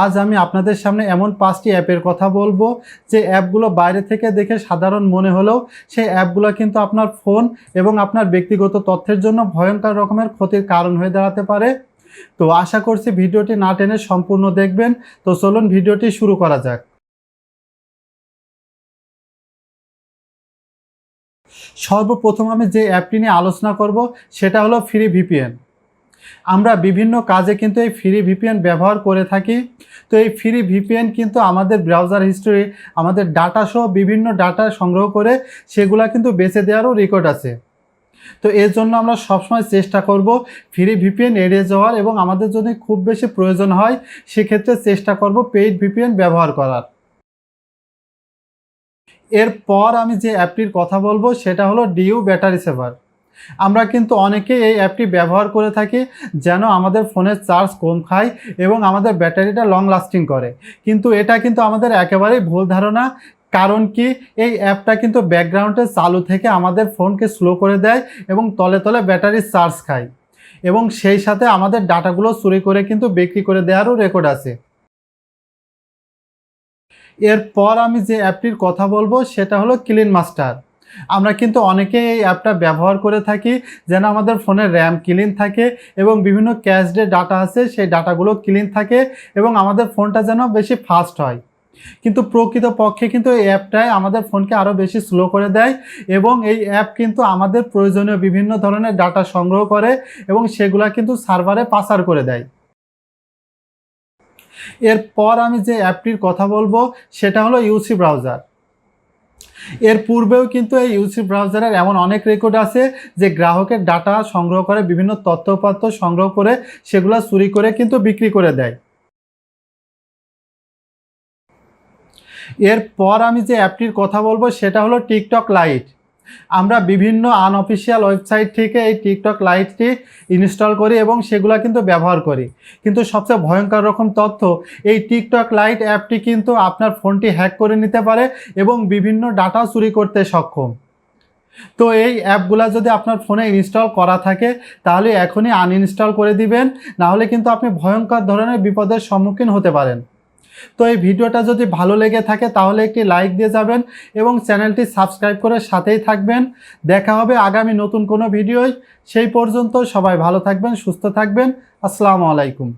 আজ আমি আপনাদের সামনে এমন পাঁচটি অ্যাপের কথা বলব যে অ্যাপগুলো বাইরে থেকে দেখে সাধারণ মনে হলেও সেই অ্যাপগুলো কিন্তু আপনার ফোন এবং আপনার ব্যক্তিগত তথ্যের জন্য ভয়ঙ্কর রকমের ক্ষতির কারণ হয়ে দাঁড়াতে পারে। তো আশা করছি ভিডিওটি না টেনে সম্পূর্ণ দেখবেন। তো চলুন ভিডিওটি শুরু করা যাক। সর্বপ্রথম আমি যে অ্যাপটি নিয়ে আলোচনা করব, সেটা হলো ফ্রি ভিপিএন আমরা বিভিন্ন কাজে কিন্তু এই ফ্রি ভিপিএন ব্যবহার করে থাকি। তো এই ফ্রি ভিপিএন কিন্তু আমাদের ব্রাউজার হিস্টোরি আমাদের ডাটা সহ বিভিন্ন ডাটা সংগ্রহ করে সেগুলা কিন্তু বেছে দেওয়ারও রেকর্ড আছে। তো এর জন্য আমরা সবসময় চেষ্টা করব ফ্রি ভিপিএন এড়িয়ে যাওয়ার এবং আমাদের যদি খুব বেশি প্রয়োজন হয়, সেক্ষেত্রে চেষ্টা করব পেইড ভিপিএন ব্যবহার করার। এরপর আমি যে অ্যাপটির কথা বলব, সেটা হলো ডিউ ব্যাটারি সেভার আমরা কিন্তু অনেকেই এই অ্যাপটি ব্যবহার করে থাকি যেন আমাদের ফোনের চার্জ কম খায় এবং আমাদের ব্যাটারিটা লং লাস্টিং করে। কিন্তু এটা কিন্তু আমাদের একেবারেই ভুল ধারণা, কারণ কি এই অ্যাপটা কিন্তু ব্যাকগ্রাউন্ডে চালু থেকে আমাদের ফোনকে স্লো করে দেয় এবং তলে তলে ব্যাটারির চার্জ খায়। এবং সেই সাথে আমাদের ডাটাগুলো চুরি করে কিন্তু বিক্রি করে দেওয়ারও রেকর্ড আছে। এরপর আমি যে অ্যাপটির কথা বলব সেটা হলো ক্লিন মাস্টার আমরা কিন্তু অনেকে এই অ্যাপটা ব্যবহার করে থাকি, যেন আমাদের ফোনের র্যাম ক্লিন থাকে এবং বিভিন্ন ক্যাশডে ডাটা আছে, সেই ডাটাগুলো ক্লিন থাকে এবং আমাদের ফোনটা যেন বেশি ফাস্ট হয়। কিন্তু প্রকৃত পক্ষে কিন্তু এই অ্যাপটাই আমাদের ফোনকে আরও বেশি স্লো করে দেয় এবং এই অ্যাপ কিন্তু আমাদের প্রয়োজনীয় বিভিন্ন ধরনের ডাটা সংগ্রহ করে এবং সেগুলা কিন্তু সার্ভারে পাসার করে দেয়। এরপর আমি যে অ্যাপটির কথা বলব, সেটা হলো ইউসি ব্রাউজার। এর পূর্বেও কিন্তু এই ইউসি ব্রাউজারের এমন অনেক রেকর্ড আছে যে গ্রাহকের ডাটা সংগ্রহ করে, বিভিন্ন তথ্যপাত্র সংগ্রহ করে, সেগুলো চুরি করে কিন্তু বিক্রি করে দেয়। এরপর আমি যে অ্যাপটির কথা বলব, সেটা হলো টিকটক লাইট আমরা বিভিন্ন আনঅফিসিয়াল ওয়েবসাইট থেকে এই টিকটক লাইটটি ইনস্টল করি এবং সেগুলো কিন্তু ব্যবহার করি। কিন্তু সবচেয়ে ভয়ঙ্কর রকম তথ্য, এই টিকটক লাইট অ্যাপটি কিন্তু আপনার ফোনটি হ্যাক করে নিতে পারে এবং বিভিন্ন ডাটা চুরি করতে সক্ষম। তো এই অ্যাপগুলো যদি আপনার ফোনে ইনস্টল করা থাকে, তাহলে এখনই আনইনস্টল করে দিবেন, নাহলে কিন্তু আপনি ভয়ঙ্কর ধরনের বিপদের সম্মুখীন হতে পারেন। তো এই ভিডিওটা যদি ভালো লেগে থাকে, তাহলে একটি লাইক দিয়ে যাবেন এবং চ্যানেলটি সাবস্ক্রাইব করে সাথেই থাকবেন। দেখা হবে আগামী নতুন কোনো ভিডিওয়। সেই পর্যন্ত সবাই ভালো থাকবেন, সুস্থ থাকবেন। আসসালামু আলাইকুম।